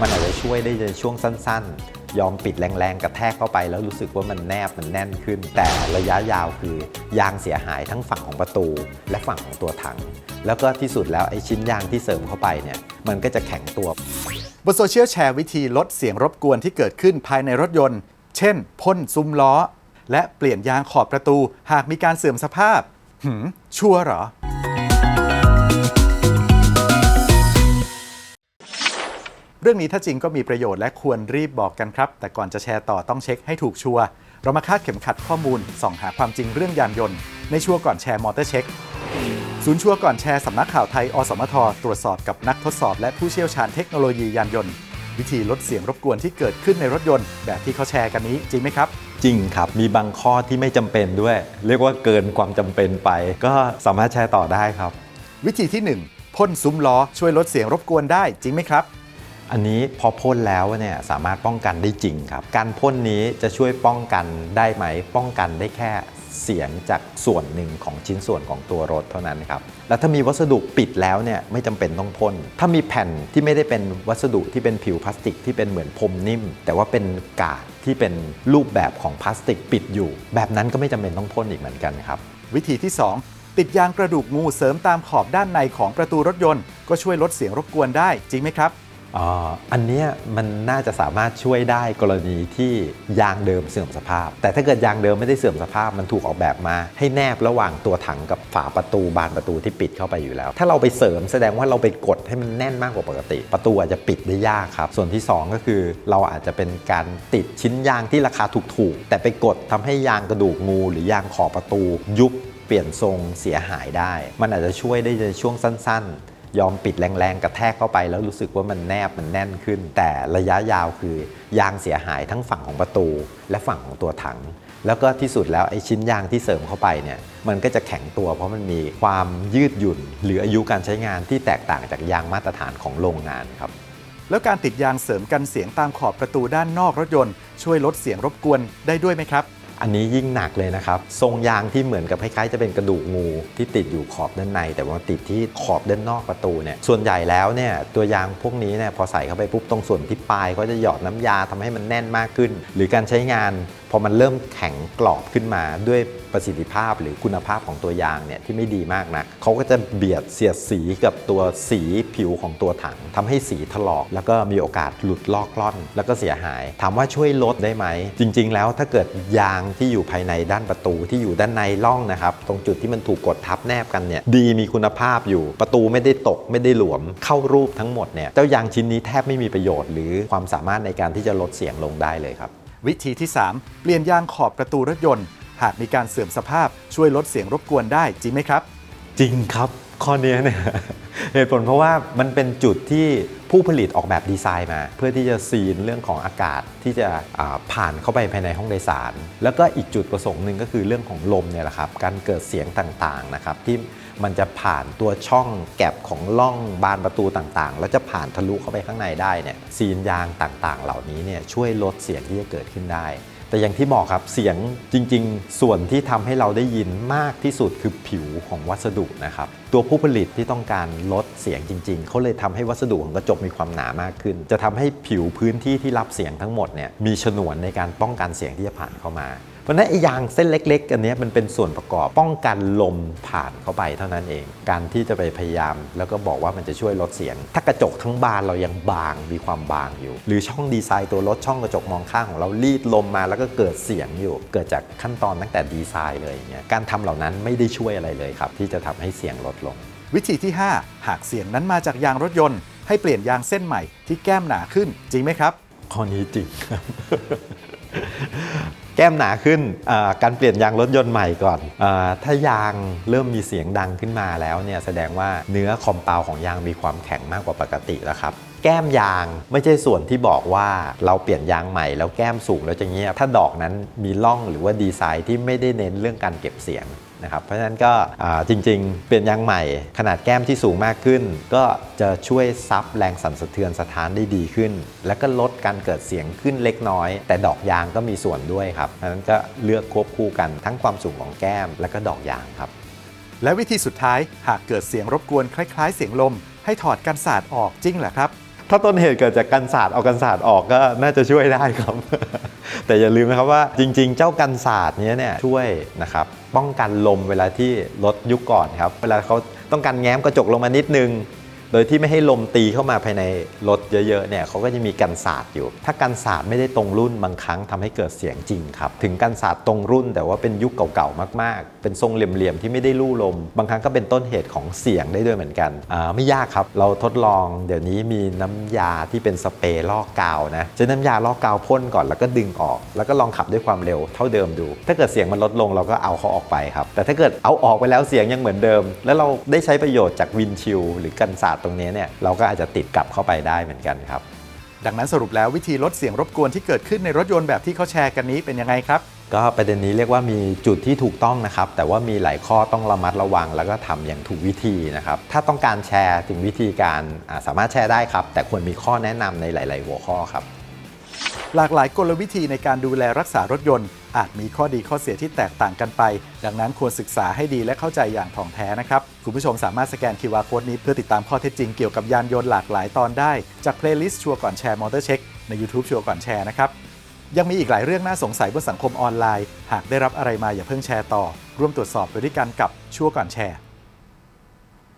มันอาจจะช่วยได้ในช่วงสั้น ๆ ยอมปิดแรงๆกระแทกเข้าไป แล้วรู้สึกว่ามันแนบมันแน่นขึ้น แต่ระยะยาวคือยางเสียหายทั้งฝั่งของประตู และฝั่งของตัวถัง แล้วก็ที่สุดแล้วไอ้ชิ้นยางที่เสริมเข้าไปเนี่ยมันก็จะแข็งตัวบนโซเชียลแชร์วิธีลดเสียงรบกวนที่เกิดขึ้นภายในรถยนต์ เช่นพ่นซุ้มล้อ และเปลี่ยนยางขอบประตู หากมีการเสื่อมสภาพ หืม ชัวร์เหรอ เรื่องนี้ถ้าจริงก็มีประโยชน์และควรรีบบอกกันครับ แต่ก่อนจะแชร์ต่อต้องเช็คให้ถูกชัวร์เรามาคาดเข็มขัดข้อมูลส่องหาความจริงเรื่องยานยนต์ ในชัวร์ก่อนแชร์มอเตอร์เช็คศูนย์ชัวร์ก่อนแชร์สำนักข่าวไทย อสมท ตรวจสอบกับนักทดสอบ และผู้เชี่ยวชาญเทคโนโลยียานยนต์ วิธีลดเสียงรบกวนที่เกิดขึ้นในรถยนต์ แบบที่เขาแชร์กันนี้จริงไหมครับ จริงครับ มีบางข้อที่ไม่จำเป็นด้วย เรียกว่าเกินความจำเป็นไป ก็สามารถแชร์ต่อได้ครับ วิธีที่ 1พ่นซุ้มล้อช่วยลดเสียงรบกวนได้จริงไหมครับ อันนี้พอพ่นแล้วเนี่ยสามารถป้องกันได้จริงครับ การพ่นนี้จะช่วยป้องกันได้ไหม ป้องกันได้แค่เสียงจากส่วนหนึ่งของชิ้นส่วนของตัวรถเท่านั้นครับ แล้วถ้ามีวัสดุปิดแล้วเนี่ยไม่จำเป็นต้องพ่น ถ้ามีแผ่นที่ไม่ได้เป็นวัสดุที่เป็นผิวพลาสติกที่เป็นเหมือนพรมนิ่ม แต่ว่าเป็นกาดที่เป็นรูปแบบของพลาสติกปิดอยู่ แบบนั้นก็ไม่จำเป็นต้องพ่นอีกเหมือนกันครับ วิธีที่ 2 ติดยางกระดูกงูเสริมตามขอบด้านในของประตูรถยนต์ ก็ช่วยลดเสียงรบกวนได้จริงไหมครับ อันนี้มันน่าจะสามารถช่วยได้กรณีที่ยางเดิมเสื่อมสภาพ แต่ถ้าเกิดยางเดิมไม่ได้เสื่อมสภาพมันถูกออกแบบมา ให้แนบระหว่างตัวถังกับฝาประตูบานประตูที่ปิดเข้าไปอยู่แล้ว ถ้าเราไปเสริมแสดงว่าเราไปกดให้มันแน่นมากกว่าปกติ ประตูอาจจะปิดได้ยากครับ ส่วนที่ 2 ก็คือเราอาจจะเป็นการติดชิ้นยางที่ราคาถูกๆแต่ไปกดทำให้ยางกระดูกงู หรือยางขอบประตูยุบเปลี่ยนทรงเสียหายได้ มันอาจจะช่วยได้ในช่วงสั้น ๆ ยอมปิดแรงๆกระแทกเข้าไป แล้วรู้สึกว่ามันแนบมันแน่นขึ้น แต่ระยะยาวคือยางเสียหายทั้งฝั่งของประตู และฝั่งของตัวถัง แล้วก็ที่สุดแล้วไอ้ชิ้นยางที่เสริมเข้าไปเนี่ยมันก็จะแข็งตัว เพราะมันมีความยืดหยุ่น หรืออายุการใช้งานที่แตกต่างจากยางมาตรฐานของโรงงานครับแล้วการติดยางเสริมกันเสียงตามขอบประตูด้านนอกรถยนต์ ช่วยลดเสียงรบกวนได้ด้วยไหมครับ อันนี้ยิ่งหนักเลยนะครับ ทรงยางที่เหมือนกับคล้ายๆจะเป็นกระดูกงูที่ติดอยู่ขอบด้านใน แต่ว่าติดที่ขอบด้านนอกประตูเนี่ยส่วนใหญ่แล้วเนี่ยตัวยางพวกนี้เนี่ยพอใส่เข้าไปปุ๊บตรงส่วนที่ปลายก็จะหยอดน้ำยาทำให้มันแน่นมากขึ้น หรือการใช้งาน พอมันเริ่มแข็งกรอบขึ้นมาด้วยประสิทธิภาพหรือคุณภาพของตัวยางเนี่ยที่ไม่ดีมากนะเขาก็จะเบียดเสียดสีกับตัวสีผิวของตัวถังทำให้สีถลอก แล้วก็มีโอกาสหลุดลอกล่อน แล้วก็เสียหาย ถามว่าช่วยลดได้ไหม จริง ๆ แล้วถ้าเกิดยางที่อยู่ภายในด้านประตูที่อยู่ด้านในร่องนะครับ ตรงจุดที่มันถูกกดทับแนบกันเนี่ยดีมีคุณภาพอยู่ ประตูไม่ได้ตกไม่ได้หลวม เข้ารูปทั้งหมดเนี่ยเจ้ายางชิ้นนี้แทบไม่มีประโยชน์ หรือความสามารถในการที่จะลดเสียงลงได้เลยครับ วิธีที่ 3 เปลี่ยนยางขอบประตูรถยนต์ หากมีการเสื่อมสภาพช่วยลดเสียงรบกวนได้จริงไหมครับ จริงครับ ข้อนี้เนี่ย เหตุผลเพราะว่ามันเป็นจุดที่ผู้ผลิตออกแบบดีไซน์มา เพื่อที่จะซีนเรื่องของอากาศที่จะผ่านเข้าไปภายในห้องโดยสาร แล้วก็อีกจุดประสงค์หนึ่งก็คือเรื่องของลมเนี่ยแหละครับการเกิดเสียงต่างๆนะครับที่ มันจะผ่านตัวช่องแก็บของล่องบานประตูต่างๆ แล้วจะผ่านทะลุเข้าไปข้างในได้เนี่ยซีนยางต่างๆ เหล่านี้เนี่ยช่วยลดเสียงที่จะเกิดขึ้นได้ แต่อย่างที่บอกครับเสียงจริง ๆ ส่วนที่ทำให้เราได้ยินมากที่สุดคือผิวของวัสดุนะครับตัวผู้ผลิตที่ต้องการลดเสียงจริง ๆ เขาเลยทำให้วัสดุของกระจกมีความหนามากขึ้น จะทำให้ผิวพื้นที่ที่รับเสียงทั้งหมดเนี่ยมีฉนวนในการป้องกันเสียงที่จะผ่านเข้ามา ราะฉะนั้นไอ้ยางเส้นเล็ก ๆ อันเนี้ยมันเป็นส่วนประกอบป้องกันลมผ่านเข้าไปเท่านั้นเอง การที่จะไปพยายาม แล้วก็บอกว่ามันจะช่วยลดเสียง ถ้ากระจกทั้งบานเรายังบางมีความบางอยู่ หรือช่องดีไซน์ตัวรถช่องกระจกมองข้างของเรารีดลมมาแล้วก็เกิดเสียงอยู่ เกิดจากขั้นตอนตั้งแต่ดีไซน์เลยอย่างเงี้ยการทำเหล่านั้นไม่ได้ช่วยอะไรเลยครับ ที่จะทำให้เสียงลดลง วิธีที่ 5 หากเสียงนั้นมาจากยางรถยนต์ ให้เปลี่ยนยางเส้นใหม่ที่แก้มหนาขึ้นจริงไหมครับข้อนี้จริงครับ แก้มหนาขึ้นการเปลี่ยนยางรถยนต์ใหม่ก่อนอถ้ายางเริ่มมีเสียงดังขึ้นมาแล้วเนี่ยแสดงว่าเนื้อคอมเปลของยางมีความแข็งมากกว่าปกติแล้วครับแก้มยางไม่ใช่ส่วนที่บอกว่าเราเปลี่ยนยางใหม่แล้วแก้มสูงแล้วจะเงียบถ้าดอกนั้นมีร่องหรือว่าดีไซน์ที่ไม่ได้เน้นเรื่องการเก็บเสียง นะครับ เพราะฉะนั้นก็จริงๆ เปลี่ยนยางใหม่ขนาดแก้มที่สูงมากขึ้น ก็จะช่วยซับแรงสั่นสะเทือนสถานได้ดีขึ้น แล้วก็ลดการเกิดเสียงขึ้นเล็กน้อย แต่ดอกยางก็มีส่วนด้วยครับเพราะฉะนั้นก็เลือกควบคู่กันทั้งความสูงของแก้ม และก็ดอกยางครับ และวิธีสุดท้ายหากเกิดเสียงรบกวนคล้าย ๆ เสียงลม ให้ถอดกันศาสตร์ออกจริงเหรอครับ ถ้าต้นเหตุเกิดจากกันศาสตร์เอากันศาสตร์ออกก็น่าจะช่วยได้ครับ แต่อย่าลืมนะครับว่าจริง ๆ เจ้ากันศาสตร์เนี้ยเนี่ยช่วยนะครับป้องกันลมเวลาที่รถยุคก่อนครับ เวลาเขาต้องการแง้มกระจกลงมานิดนึง โดยที่ไม่ให้ลมตีเข้ามาภายในรถเยอะๆเนี่ยเขาก็จะมีกันศาสตร์อยู่ ถ้ากันศาสตร์ไม่ได้ตรงรุ่นบางครั้งทำให้เกิดเสียงจริงครับ ถึงกันศาสตร์ตรงรุ่นแต่ว่าเป็นยุคเก่าๆมากๆ เป็นทรงเหลี่ยมๆที่ไม่ได้ลู่ลม บางครั้งก็เป็นต้นเหตุของเสียงได้ด้วยเหมือนกันอ่าไม่ยากครับ เราทดลองเดี๋ยวนี้มีน้ำยาที่เป็นสเปรย์ลอกกาวนะใช้น้ำยาลอกกาวพ่นก่อนแล้วก็ดึงออก แล้วก็ลองขับด้วยความเร็วเท่าเดิมดู ถ้าเกิดเสียงมันลดลงเราก็เอาเขาออกไปครับแต่ถ้าเกิดเอาออกไปแล้วเสียงยังเหมือนเดิม แล้วเราได้ใช้ประโยชน์จากวินชิลหรือกันศาสตร์ตรงนี้เนี่ยเราก็อาจจะติดกลับเข้าไปได้เหมือนกันครับ ดังนั้นสรุปแล้ววิธีลดเสียงรบกวนที่เกิดขึ้นในรถยนต์แบบที่เขาแชร์กันนี้เป็นยังไงครับ ก็ประเด็นนี้เรียกว่ามีจุดที่ถูกต้องนะครับ แต่ว่ามีหลายข้อต้องระมัดระวัง แล้วก็ทำอย่างถูกวิธีนะครับ ถ้าต้องการแชร์ถึงวิธีการอ่าสามารถแชร์ได้ครับ แต่ควรมีข้อแนะนำในหลาย ๆ หัวข้อครับ หลากหลายกลวิธีในการดูแลรักษารถยนต์ อาจมีข้อดีข้อเสียที่แตกต่างกันไป ดังนั้นควรศึกษาให้ดีและเข้าใจอย่างถ่องแท้นะครับคุณผู้ชมสามารถสแกน QR โค้ดนี้เพื่อติดตามข้อเท็จจริงเกี่ยวกับยานยนต์หลากหลายตอนได้ จากเพลย์ลิสต์ชัวร์ก่อนแชร์มอเตอร์เช็คใน YouTube ชัวร์ก่อนแชร์นะครับยังมีอีกหลายเรื่องน่าสงสัยบนสังคมออนไลน์ หากได้รับอะไรมาอย่าเพิ่งแชร์ต่อ ร่วมตรวจสอบไปด้วยกันกับชัวร์ก่อนแชร์